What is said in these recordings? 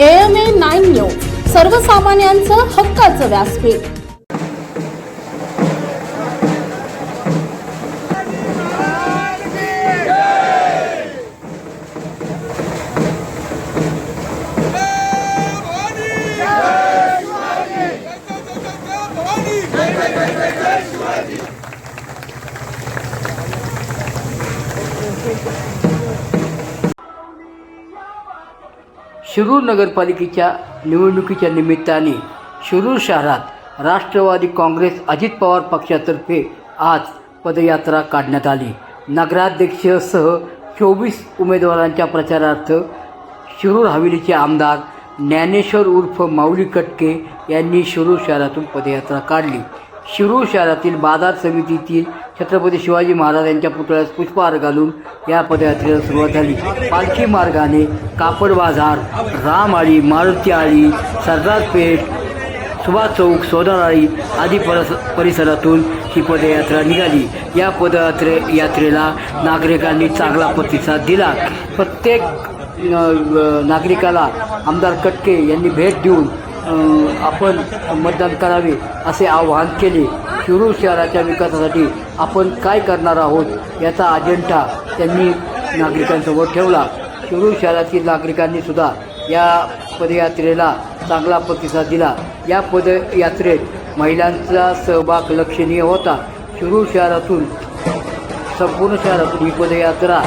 M A nine news. सर्वसामान्यांचं हक्काचं व्यासपीठ. शिरूर नगरपालिकेच्या निवडणुकीच्या निमित्ताने शिरूर शहरात राष्ट्रवादी काँग्रेस अजित पवार पक्षातर्फे आज पदयात्रा काढण्यात आली. नगराध्यक्षसह चोवीस उमेदवारांच्या प्रचारार्थ शिरूर हवेलीचे आमदार ज्ञानेश्वर उर्फ माऊली कटके यांनी शिरूर शहरातून पदयात्रा काढली. शिरूर शहरातील बाजार समितीतील छत्रपती शिवाजी महाराज यांच्या पुतळ्यास पुष्पहार घालून या पदयात्रेला सुरुवात झाली. पालखी मार्गाने कापड बाजार रामआळी मारुती आळी सरदार पेठ सुभाष चौक सोनाराळी आदी परस परिसरातून ही पदयात्रा निघाली. या पदयात्रे यात्रेला नागरिकांनी चांगला प्रतिसाद दिला. प्रत्येक नागरिकाला आमदार कटके यांनी भेट देऊन आपण मतदान करावे असे आवाहन केले. शिरूर शहराच्या विकासासाठी आपण काय करणार आहोत याचा अजेंडा त्यांनी नागरिकांसमोर ठेवला. शिरूर शहरातील नागरिकांनी सुद्धा या पदयात्रेला चांगला प्रतिसाद दिला. या पदयात्रेत महिलांचा सहभाग लक्षणीय होता. शिरूर शहरातून संपूर्ण शहरातून ही पदयात्रा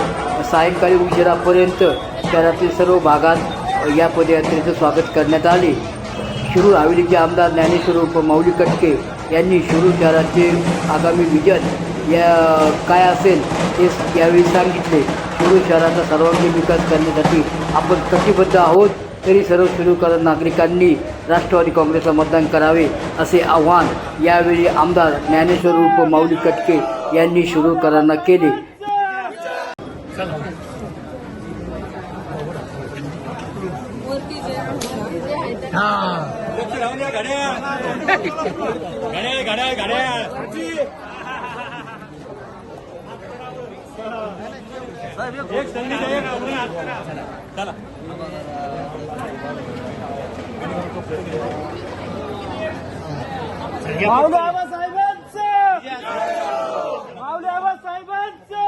सायंकाळी उशिरापर्यंत शहरातील सर्व भागात या पदयात्रेचं स्वागत करण्यात आले. शिरूर हवेलीचे आमदार ज्ञानेश्वर उप माऊली कटके यांनी शिरूर शहराचे आगामी विजन या काय असेल हे यावेळी सांगितले. शिरूर शहराचा सर्वांगीण विकास करण्यासाठी आपण कटिबद्ध आहोत तरी सर्व शिरूरकर नागरिकांनी राष्ट्रवादी काँग्रेसला मतदान करावे असे आव्हान यावेळी आमदार ज्ञानेश्वर उर्फ माऊली कटके यांनी शिरूरकरांना केले. हां. घड्याळ घड्याळ एक संधी द्या, एक पुढे हात करा. चला माऊली आबासाहेबांचं माऊली आबासाहेबांचं